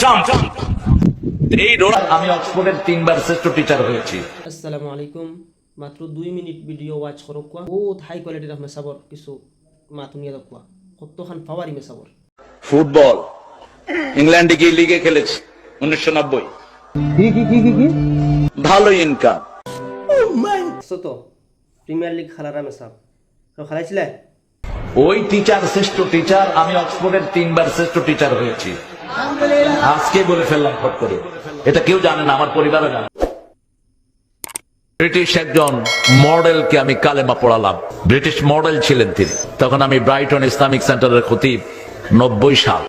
Trump. এই আমি অক্সফোর্ডের তিনবার শ্রেষ্ঠ টিচার হয়েছি। আসসালামু আলাইকুম। মাত্র দুই মিনিট ভিডিও ওয়াচ করক কোৱা বহুত হাই কোৱালিটিৰ মেচাবৰ কিছু মাত কোৱা কতখান পাৱাৰী মেচাবৰ ফুটবল। ইংল্যান্ডে গিয়ে লিগে খেলেছি উনিশশো নব্বই। ভালো ইনকাম তো প্ৰিমিয়াৰ লীগ খেলাৰা মেচাব তই খেলাইছিলে? ওই টিচার শ্রেষ্ঠ টিচার আমি অক্সফোর্ডের তিনবার শ্রেষ্ঠ টিচার হয়েছি। আজকে বলে ফেললাম ফট করে। এটা কেউ জানে না আমার পরিবারও জানে ব্রিটিশ একজন মডেলকে আমি কালেমা পড়ালাম। ব্রিটিশ মডেল ছিলেন তিনি। তখন আমি ব্রাইটন ইসলামিক সেন্টারের খতিব নব্বই সাল।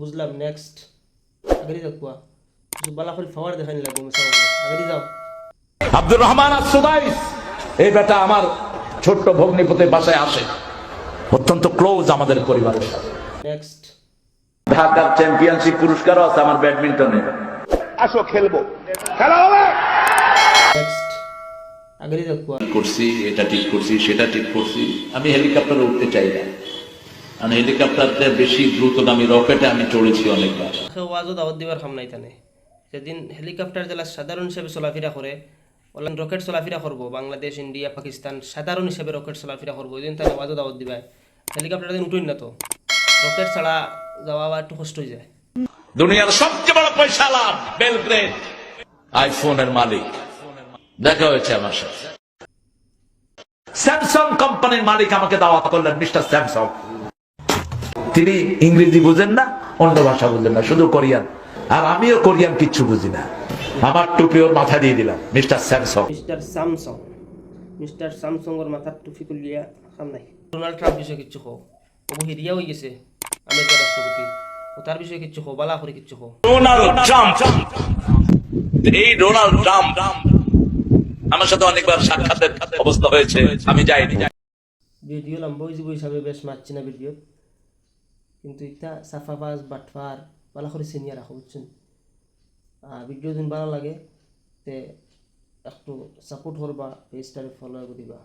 বুঝলাম নেক্সট আগেদি যাওক কোৱা কিছু বালা কৰি ফাৱাৰ দেখাই নিলাগ মেচাব আগেদি আব্দুর রহমান আসুদাইস এই বেটা আমার ছোট্ট ভগ্নিপতির বাসায় আসে। অত্যন্ত ক্লোজ আমাদের পরিবারের সাথে। নেক্সট ঢাকার চ্যাম্পিয়নশিপ পুরস্কারও আছে আমার ব্যাডমিন্টনে। আসো খেলব। খেলা হবে! করছি এটা ঠিক করছি সেটা ঠিক করছি। আমি হেলিকপ্টারে উঠতে চাই না। কারণ হেলিকপ্টারতে বেশি দ্রুতগামী রকেটে আমি চড়েছি অনেকবার। সেই ওয়াজত দাৱত দিবাৰ কাম নাই তানে। যেদিন হেলিকপ্টাৰ জেলা সাধারণ হিসাবে চলাফেরা করে ওলান রকেট চলাফেরা করব বাংলাদেশ ইন্ডিয়া পাকিস্তান সাধারণ হিসাবে রকেট চলাফেরা করব ওই দিন তাই ওয়াজত দাওয়াত দিবা হেলিকপ্টার দিন উঠুন না তো। রকেট ছাড়া যাওয়া বা একটু কষ্ট হয়ে যায়। দুনিয়ার সবচেয়ে বড় পয়সা লাভ বেলগ্রেড। আইফোনের মালিক। দেখা হয়েছে আমার সাথে। স্যামসাং কোম্পানির মালিক আমাকে দাওয়াত করলেন মিস্টার স্যামসাং। তিনি ইংরেজি বুঝেন না অন্য ভাষা বুঝেন না শুধু কোরিয়ান। আর আমিও কোরিয়ান কিচ্ছু বুঝি না। আমার টুপি ওর মাথা দিয়ে দিলাম mister Samsung. Mister Samsung. Mister স্যামসংয়ের মাথার টুপি খুলিয়া কাম নাই ডোনাল্ড ট্রাম্প বিষয়ে কিচ্ছু কো ও হিরিয়া হয়ে গেছে। আমেরিকার রাষ্ট্রপতি। ও তার বিষয়ে কিচ্ছু কো বালা করে কিচ্ছু কো। Donald Trump. এই ডোনাল্ড ট্রাম্প আমার সাথে অনেকবার সাক্ষাতের অবস্থা হয়েছে আমি যাইনি। ভিডিও লম্বা হিসাবে বেশ মারছি না ভিডিও কিন্তু ইটা সাফাবাজ বাটফার ভালো করে চিনিয়া রাখো বুঝছেন? ভিডিও যদি ভালো লাগে তে একটু সাপোর্ট করবা পেজটারে ফলো করে দিবা